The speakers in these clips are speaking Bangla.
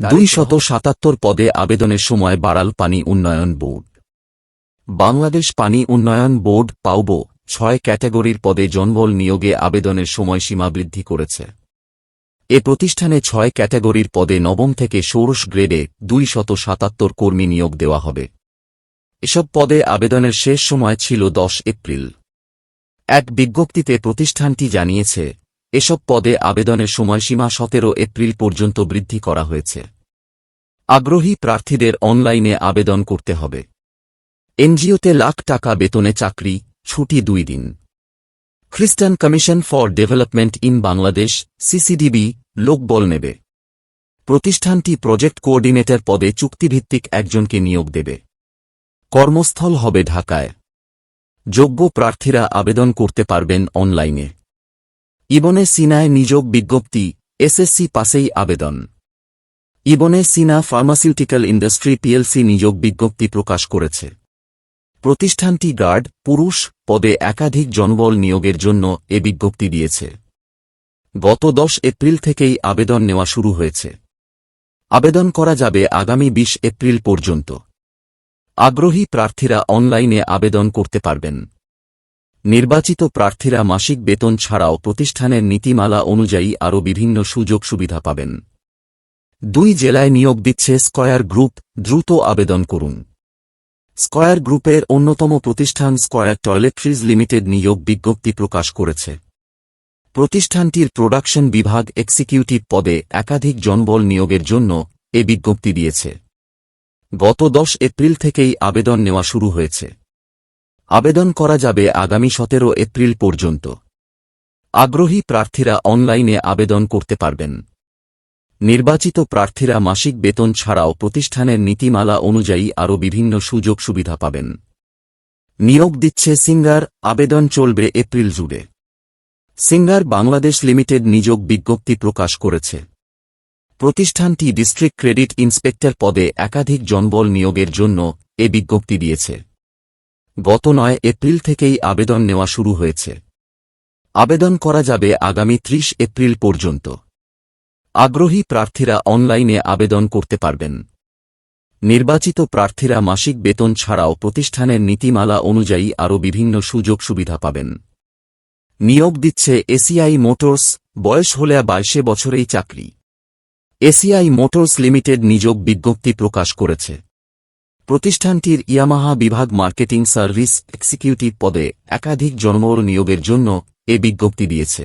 দুই শত সাতাত্তর পদে আবেদনের সময় বাড়াল পানি উন্নয়ন বোর্ড। বাংলাদেশ পানি উন্নয়ন বোর্ড পাউব ছয় ক্যাটাগরির পদে জনবল নিয়োগে আবেদনের সময়সীমা বৃদ্ধি করেছে। এ প্রতিষ্ঠানে ছয় ক্যাটাগরির পদে নবম থেকে ষোড়শ গ্রেডে দুই শত সাতাত্তর কর্মী নিয়োগ দেওয়া হবে। এসব পদে আবেদনের শেষ সময় ছিল দশ এপ্রিল। এক বিজ্ঞপ্তিতে প্রতিষ্ঠানটি জানিয়েছে এসব পদে আবেদনের সময়সীমা সতেরো এপ্রিল পর্যন্ত বৃদ্ধি করা হয়েছে। আগ্রহী প্রার্থীদের অনলাইনে আবেদন করতে হবে। এনজিওতে লাখ টাকা বেতনে চাকরি, ছুটি দুই দিন। Christian commission for development in Bangladesh, CCDB লোকবল নেবে। প্রতিষ্ঠানটি প্রজেক্ট কোঅর্ডিনেটর পদে চুক্তিভিত্তিক একজনকে নিয়োগ দেবে। কর্মস্থল হবে ঢাকায়। যোগ্য প্রার্থীরা আবেদন করতে পারবেন অনলাইনে। ইবনে সিনায় নিযোগ বিজ্ঞপ্তি, এসএসসি পাসেই আবেদন। Ibn Sina pharmaceutical industry PLC নিযোগ বিজ্ঞপ্তি প্রকাশ করেছে। প্রতিষ্ঠানটি গার্ড, পুরুষ, পদে একাধিক জনবল নিয়োগের জন্য এ বিজ্ঞপ্তি দিয়েছে। গত দশ এপ্রিল থেকেই আবেদন নেওয়া শুরু হয়েছে। আবেদন করা যাবে আগামী বিশ এপ্রিল পর্যন্ত। আগ্রহী প্রার্থীরা অনলাইনে আবেদন করতে পারবেন। নির্বাচিত প্রার্থীরা মাসিক বেতন ছাড়াও প্রতিষ্ঠানের নীতিমালা অনুযায়ী আরও বিভিন্ন সুযোগ সুবিধা পাবেন। দুই জেলায় নিয়োগ দিচ্ছে স্কয়ার গ্রুপ, দ্রুত আবেদন করুন। স্কয়ার গ্রুপের অন্যতম প্রতিষ্ঠান স্কয়ার টয়লেট্রিজ লিমিটেড নিয়োগ বিজ্ঞপ্তি প্রকাশ করেছে। প্রতিষ্ঠানটির প্রোডাকশন বিভাগ এক্সিকিউটিভ পদে একাধিক জনবল নিয়োগের জন্য এ বিজ্ঞপ্তি দিয়েছে। গত দশ এপ্রিল থেকেই আবেদন নেওয়া শুরু হয়েছে। আবেদন করা যাবে আগামী সতেরো এপ্রিল পর্যন্ত। আগ্রহী প্রার্থীরা অনলাইনে আবেদন করতে পারবেন। নির্বাচিত প্রার্থীরা মাসিক বেতন ছাড়াও প্রতিষ্ঠানের নীতিমালা অনুযায়ী আরও বিভিন্ন সুযোগ সুবিধা পাবেন। নিয়োগ দিচ্ছে সিঙ্গার, আবেদন চলবে এপ্রিল জুড়ে। সিঙ্গার বাংলাদেশ লিমিটেড নিযোগ বিজ্ঞপ্তি প্রকাশ করেছে। প্রতিষ্ঠানটি ডিস্ট্রিক্ট ক্রেডিট ইন্সপেক্টর পদে একাধিক জনবল নিয়োগের জন্য এ বিজ্ঞপ্তি দিয়েছে। গত নয় এপ্রিল থেকেই আবেদন নেওয়া শুরু হয়েছে। আবেদন করা যাবে আগামী ত্রিশ এপ্রিল পর্যন্ত। আগ্রহী প্রার্থীরা অনলাইনে আবেদন করতে পারবেন। নির্বাচিত প্রার্থীরা মাসিক বেতন ছাড়াও প্রতিষ্ঠানের নীতিমালা অনুযায়ী আরও বিভিন্ন সুযোগ সুবিধা পাবেন। নিয়োগ দিচ্ছে এসিআই মোটরস, বয়স হলে বাইশে বছরেই চাকরি। এসিআই মোটরস লিমিটেড নিযোগ বিজ্ঞপ্তি প্রকাশ করেছে। প্রতিষ্ঠানটির ইয়ামাহা বিভাগ মার্কেটিং সার্ভিস এক্সিকিউটিভ পদে একাধিক জন্মর নিয়োগের জন্য এ বিজ্ঞপ্তি দিয়েছে।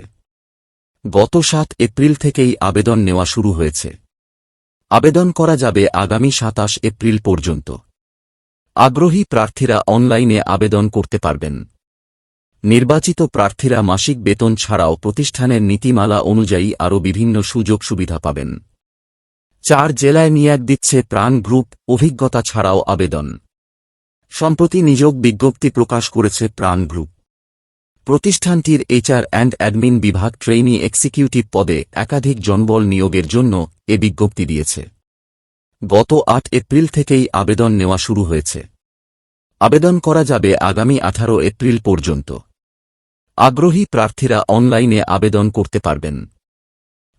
গত সাত এপ্রিল থেকেই আবেদন নেওয়া শুরু হয়েছে। আবেদন করা যাবে আগামী সাতাশ এপ্রিল পর্যন্ত। আগ্রহী প্রার্থীরা অনলাইনে আবেদন করতে পারবেন। নির্বাচিত প্রার্থীরা মাসিক বেতন ছাড়াও প্রতিষ্ঠানের নীতিমালা অনুযায়ী আরও বিভিন্ন সুযোগ সুবিধা পাবেন। চার জেলায় নিয়োগ দিচ্ছে প্রাণ গ্রুপ, অভিজ্ঞতা ছাড়াও আবেদন। সম্প্রতি নিযোগ বিজ্ঞপ্তি প্রকাশ করেছে প্রাণ গ্রুপ। প্রতিষ্ঠানটির এইচআর অ্যান্ড অ্যাডমিন বিভাগ ট্রেইনি এক্সিকিউটিভ পদে একাধিক জনবল নিয়োগের জন্য এ বিজ্ঞপ্তি দিয়েছে। গত আট এপ্রিল থেকেই আবেদন নেওয়া শুরু হয়েছে। আবেদন করা যাবে আগামী আঠারো এপ্রিল পর্যন্ত। আগ্রহী প্রার্থীরা অনলাইনে আবেদন করতে পারবেন।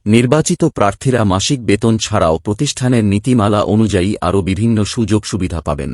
নির্বাচিত প্রার্থীরা মাসিক বেতন ছাড়াও প্রতিষ্ঠানের নীতিমালা অনুযায়ী আরও বিভিন্ন সুযোগ সুবিধা পাবেন।